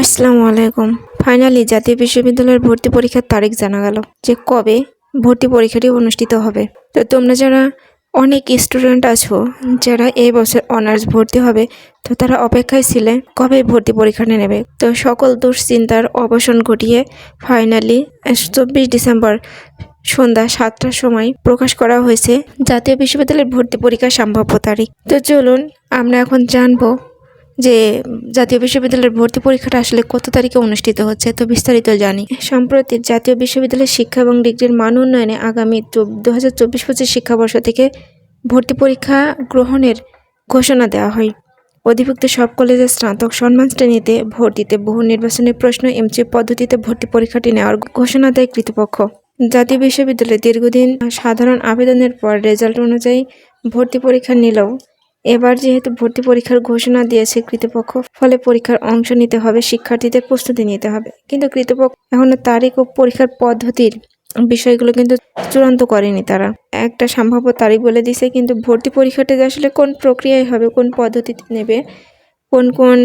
আসসালামু আলাইকুম। ফাইনালি জাতীয় বিশ্ববিদ্যালয়ের ভর্তি পরীক্ষার তারিখ জানা গেল যে কবে ভর্তি পরীক্ষাটি অনুষ্ঠিত হবে। তো তোমরা যারা অনেক স্টুডেন্ট আছো, যারা এই বছর অনার্স ভর্তি হবে, তো তারা অপেক্ষায় ছিলে কবে ভর্তি পরীক্ষাটা নেবে। তো সকল দুশ্চিন্তার অবসান ঘটিয়ে ফাইনালি চব্বিশ ডিসেম্বর সন্ধ্যা সাতটার সময় প্রকাশ করা হয়েছে জাতীয় বিশ্ববিদ্যালয়ের ভর্তি পরীক্ষার সম্ভাব্য তারিখ। তো চলুন, আমরা এখন জানব যে জাতীয় বিশ্ববিদ্যালয়ের ভর্তি পরীক্ষাটা আসলে কত তারিখে অনুষ্ঠিত হচ্ছে, তো বিস্তারিত জানি। সম্প্রতি জাতীয় বিশ্ববিদ্যালয়ের শিক্ষা এবং ডিগ্রির মান উন্নয়নে আগামী দু হাজার চব্বিশ পঁচিশ শিক্ষাবর্ষ থেকে ভর্তি পরীক্ষা গ্রহণের ঘোষণা দেওয়া হয়। অধিভুক্ত সব কলেজের স্নাতক সম্মান শ্রেণীতে ভর্তিতে বহু নির্বাচনী প্রশ্ন, এমসি পদ্ধতিতে ভর্তি পরীক্ষাটি নেওয়ার ঘোষণা দেয় কৃতপক্ষ জাতীয় বিশ্ববিদ্যালয়ে দীর্ঘদিন সাধারণ আবেদনের পর রেজাল্ট অনুযায়ী ভর্তি পরীক্ষা নিলেও এবার যেহেতু ভর্তি পরীক্ষার ঘোষণা দিয়েছে কৃতপক্ষ, ফলে পরীক্ষার অংশ নিতে হবে, শিক্ষার্থীদের প্রস্তুতি নিতে হবে। কিন্তু কৃতপক্ষ এখনও তারিখ ও পরীক্ষার পদ্ধতির বিষয়গুলো কিন্তু চূড়ান্ত করেনি তারা। একটা সম্ভাব্য তারিখ বলে দিছে, কিন্তু ভর্তি পরীক্ষাটা আসলে কোন প্রক্রিয়ায় হবে, কোন পদ্ধতিতে নেবে, কোন কোন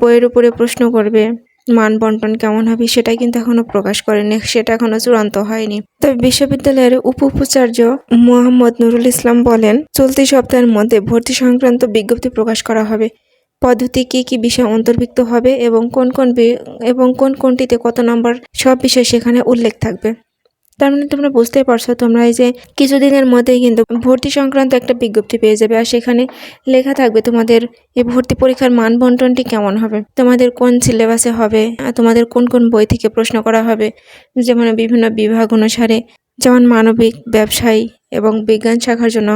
বইয়ের উপরে প্রশ্ন করবে মান বন্টন কেমন হবে সেটা কিন্তু এখনও প্রকাশ করেনি, সেটা এখনও চূড়ান্ত হয়নি। তবে বিশ্ববিদ্যালয়ের উপ উপাচার্য মোহাম্মদ নুরুল ইসলাম বলেন, চলতি সপ্তাহের মধ্যে ভর্তি সংক্রান্ত বিজ্ঞপ্তি প্রকাশ করা হবে। পদ্ধতি কি কি বিষয় অন্তর্ভুক্ত হবে এবং কোন কোন এবং কোন কোনটিতে কত নম্বর, সব বিষয় সেখানে উল্লেখ থাকবে। তার মানে তোমরা বুঝতেই পারছ, তোমরা এই যে কিছুদিনের মধ্যেই কিন্তু ভর্তি সংক্রান্ত একটা বিজ্ঞপ্তি পেয়ে যাবে আর সেখানে লেখা থাকবে তোমাদের এই ভর্তি পরীক্ষার মান বন্টনটি কেমন হবে, তোমাদের কোন সিলেবাসে হবে তোমাদের কোন কোন বই থেকে প্রশ্ন করা হবে, যেমন বিভিন্ন বিভাগ অনুসারে যেমন মানবিক, ব্যবসায়ী এবং বিজ্ঞান শাখার জন্য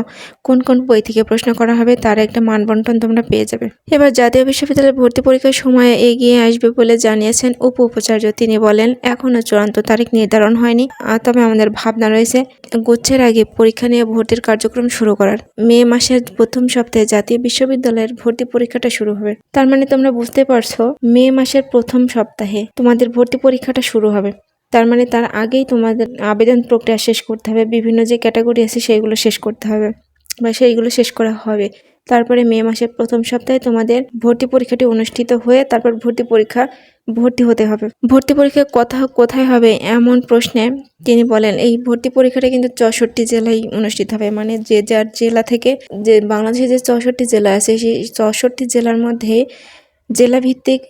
কোন কোন বই থেকে প্রশ্ন করা হবে তার একটা মান বন্টন তোমরা পেয়ে যাবে। এবার জাতীয় বিশ্ববিদ্যালয়ের ভর্তি পরীক্ষার সময় এগিয়ে আসবে বলে জানিয়েছেন উপ উপাচার্য তিনি বলেন এখনও চূড়ান্ত তারিখ নির্ধারণ হয়নি তবে আমাদের ভাবনা রয়েছে গুচ্ছের আগে পরীক্ষা নিয়ে ভর্তির কার্যক্রম শুরু করার। মে মাসের প্রথম সপ্তাহে জাতীয় বিশ্ববিদ্যালয়ের ভর্তি পরীক্ষাটা শুরু হবে। তার মানে তোমরা বুঝতে পারছ, মে মাসের প্রথম সপ্তাহে তোমাদের ভর্তি পরীক্ষাটা শুরু হবে। তার মানে তার আগেই তোমাদের আবেদন প্রক্রিয়া শেষ করতে হবে, বিভিন্ন যে ক্যাটাগরি আছে সেইগুলো শেষ করতে হবে বা সেইগুলো শেষ করা হবে। তারপরে মে মাসের প্রথম সপ্তাহে তোমাদের ভর্তি পরীক্ষাটি অনুষ্ঠিত হয়ে তারপর ভর্তি পরীক্ষা ভর্তি হতে হবে। ভর্তি পরীক্ষা কথা, কোথায় হবে এমন প্রশ্নে তিনি বলেন, এই ভর্তি পরীক্ষাটা কিন্তু চৌষট্টি জেলায় অনুষ্ঠিত হবে। মানে যে যার জেলা থেকে যে বাংলাদেশে যে চৌষট্টি জেলা আছে, সেই চৌষট্টি জেলার মধ্যে জেলাভিত্তিক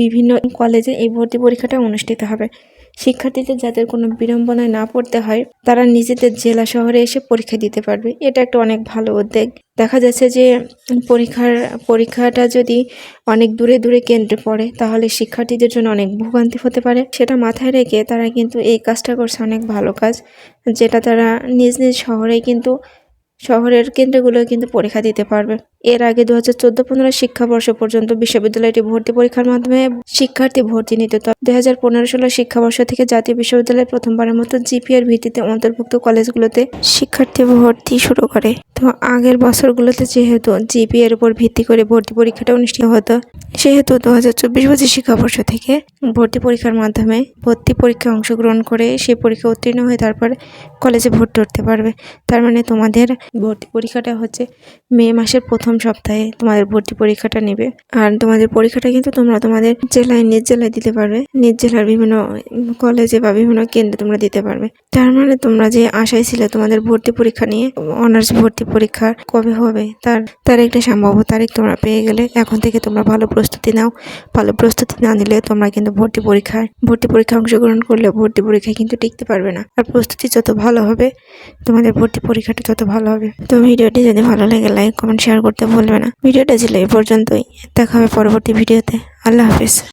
বিভিন্ন কলেজে এই ভর্তি পরীক্ষাটা অনুষ্ঠিত হবে। শিক্ষার্থীদের যাদের কোনো বিড়ম্বনায় না পড়তে হয়, তারা নিজেদের জেলা শহরে এসে পরীক্ষা দিতে পারবে। এটা একটা অনেক ভালো উদ্যোগ। দেখা যাচ্ছে যে পরীক্ষার, পরীক্ষাটা যদি অনেক দূরে দূরে কেন্দ্রে পড়ে, তাহলে শিক্ষার্থীদের জন্য অনেক ভোগান্তি হতে পারে। সেটা মাথায় রেখে তারা কিন্তু এই কাজটা করছে অনেক ভালো কাজ, যেটা তারা নিজ নিজ শহরে কিন্তু শহরের কেন্দ্রগুলো কিন্তু পরীক্ষা দিতে পারবে। এর আগে দু হাজার চোদ্দ পনেরো শিক্ষাবর্ষ পর্যন্ত বিশ্ববিদ্যালয়টি ভর্তি পরীক্ষার মাধ্যমে শিক্ষার্থী ভর্তি নিত। দুই হাজার পনেরো ষোলো শিক্ষাবর্ষ থেকে জাতীয় বিশ্ববিদ্যালয় প্রথমবারের মতো জিপিআর ভিত্তিতে অন্তর্ভুক্ত কলেজগুলোতে শিক্ষার্থী ভর্তি শুরু করে। তো আগের বছরগুলোতে যেহেতু জিপিএর উপর ভিত্তি করে ভর্তি পরীক্ষাটা অনুষ্ঠিত হতো সেহেতু দু হাজার চব্বিশ পঁচিশ শিক্ষাবর্ষ থেকে ভর্তি পরীক্ষার মাধ্যমে ভর্তি পরীক্ষায় অংশগ্রহণ করে সেই পরীক্ষা উত্তীর্ণ হয়ে তারপর কলেজে ভর্তি করতে পারবে। তার মানে তোমাদের ভর্তি পরীক্ষাটা হচ্ছে মে মাসের প্রথম সপ্তাহে তোমাদের ভর্তি পরীক্ষাটা নেবে। আর তোমাদের পরীক্ষাটা কিন্তু তোমরা তোমাদের জেলায়, নিজ জেলায় দিতে পারবে। নিজ জেলার বিভিন্ন কলেজে বা বিভিন্ন কেন্দ্রে তোমরা দিতে পারবে। তার মানে তোমরা যে আশায় ছিলে তোমাদের ভর্তি পরীক্ষা নিয়ে, অনার্স ভর্তি পরীক্ষা কবে হবে? তার তার একটা সম্ভাব্য তারিখ তোমরা পেয়ে গেলে এখন থেকে তোমরা ভালো প্রস্তুতি নাও। ভালো প্রস্তুতি না নিলে তোমরা কিন্তু ভর্তি পরীক্ষায় ভর্তি পরীক্ষায় অংশগ্রহণ করলে ভর্তি পরীক্ষায় কিন্তু টিকতে পারবে না। আর প্রস্তুতি যত ভালো হবে, তোমাদের ভর্তি পরীক্ষাটা তত ভালো হবে। তো ভিডিওটি যদি ভালো লাগে লাইক কমেন্ট শেয়ার করতে ভুলবে না। ভিডিওটা ছিল এই পর্যন্তই। দেখা হবে পরবর্তী ভিডিওতে। আল্লাহ হাফেজ।